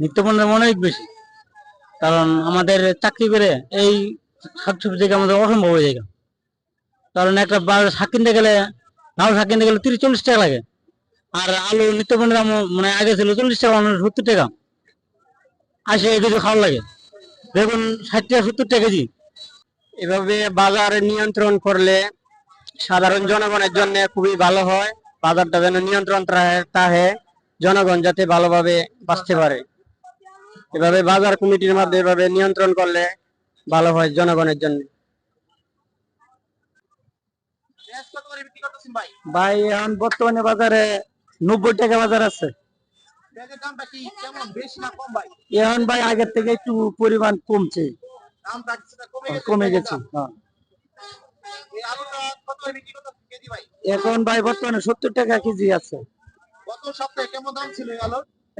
নিত্যপণ্যের অনেক বেশি। কারণ আমাদের চাকরি করে এই শাকসবজি থেকে আমাদের অসম্ভব হয়ে যায় কারণ একটা শাক কিনতে গেলে লাউ শাক কিনতে গেলে তিরিশ, চল্লিশ টাকা লাগে। আর আলু নিত্যপণ্যের মানে আগে ছিল চল্লিশ টাকা সত্তর টাকা। আসে কিছু খাওয়া লাগে। বেগুন ষাট টাকা, সত্তর টাকা কেজি। এভাবে বাজার নিয়ন্ত্রণ করলে সাধারণ জনগণের জন্য খুবই ভালো হয়। বাজারটা যেন নিয়ন্ত্রণ তাহে জনগণ যাতে ভালোভাবে বাঁচতে পারে। এভাবে বাজার কমিটির মাধ্যমে এভাবে নিয়ন্ত্রণ করলে ভালো হয় জনগণের জন্য। ভাই, এখন বর্তমানে বাজারে নব্বই টাকা বাজার আছে। এখন ভাই আগের থেকে একটু পরিমাণ কমছে। কমে গেছে হ্যাঁ। এখন ভাই বর্তমানে সত্তর টাকা কেজি আছে। এই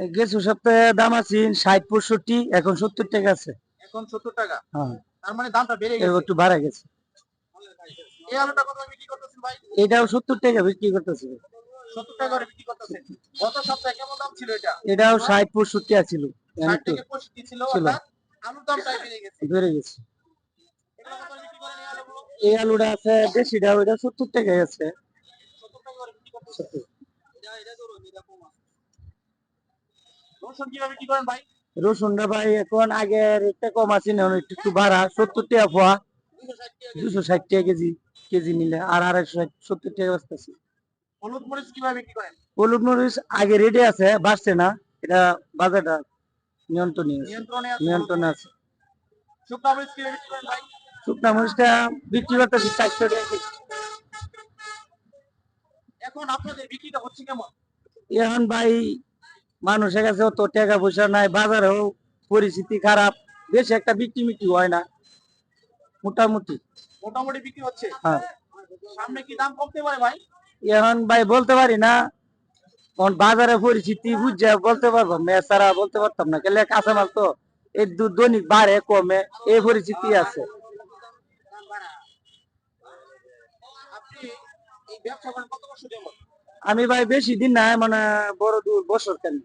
গেছু সপ্তাহে দাম আছে ষাট পঁয়ষট্টি এখন সত্তর টাকা আছে। এখন সত্তর টাকা? হ্যাঁ। তার মানে দামটা বেড়ে গেছে। একটু বাড়া গেছে। এই আলুটা কত বিক্রি করতেছেন ভাই? এটাও সত্তর টাকা বিক্রি করতেছে। সত্তর টাকা করে বিক্রি করতেছেন। গত সপ্তাহে কেমন দাম ছিল এটা? এটাও ষাট পঁয়ষট্টি আছিল। ষাট থেকে পঁয়ষট্টি ছিল ছিল। আলুর দামটাই বেড়ে গেছে। বেড়ে গেছে। এগুলো কত করে বিক্রি করেন এই আলুটা আছে দেশিটা ওইটা সত্তর টাকা আছে। সত্তর টাকা করে বিক্রি করতেছেন এটা এটা ধরুন এটা কম আছে রসুন কীভাবে করেন ভাই? রসুনটা ভাই এখন আগের একটা কম আছে না একটু একটু বাড়া সত্তর টাকা পোয়া। দুশো ষাট টাকা কেজি কেজি নিলে আর আড়াইশো ষাট সত্তর টাকা বাঁচতেছে হলুদ মরিচ কীভাবে বিক্রি করেন? হলুদ মরিচ আগে রেডি আছে বাড়ছে না এটা বাজারটা নিয়ন্ত্রণে নিয়ন্ত্রণে আছে। শুকনা মরিচ কীভাবে বিক্রি করেন ভাই? শুকনা মরিচটা বিক্রি করতেছি চারশো টাকা কেজি। এখন আপনাদের বিক্রিটা হচ্ছে কেমন? এখন ভাই মানুষের কাছে অত টাকা পয়সা নাই বাজারেও পরিস্থিতি খারাপ বেশি একটা বিক্রি মিক্রি হয় না। মোটামুটি। মোটামুটি বিক্রি হচ্ছে? হ্যাঁ। সামনে কি দাম কমতে পারে ভাই? এখন ভাই বলতে পারি না। এখন বাজারে পরিস্থিতি বুঝছে বলতে পারব এছাড়া বলতে পারতাম না। কেলে কাঁচামাল তো এই দৈনিক বাড়ে কমে এই পরিস্থিতি আছে। আপনি এই ব্যবসা করেন কত বছর যাবত আমি ভাই বেশি দিন না মানে বড় দু বছর কেন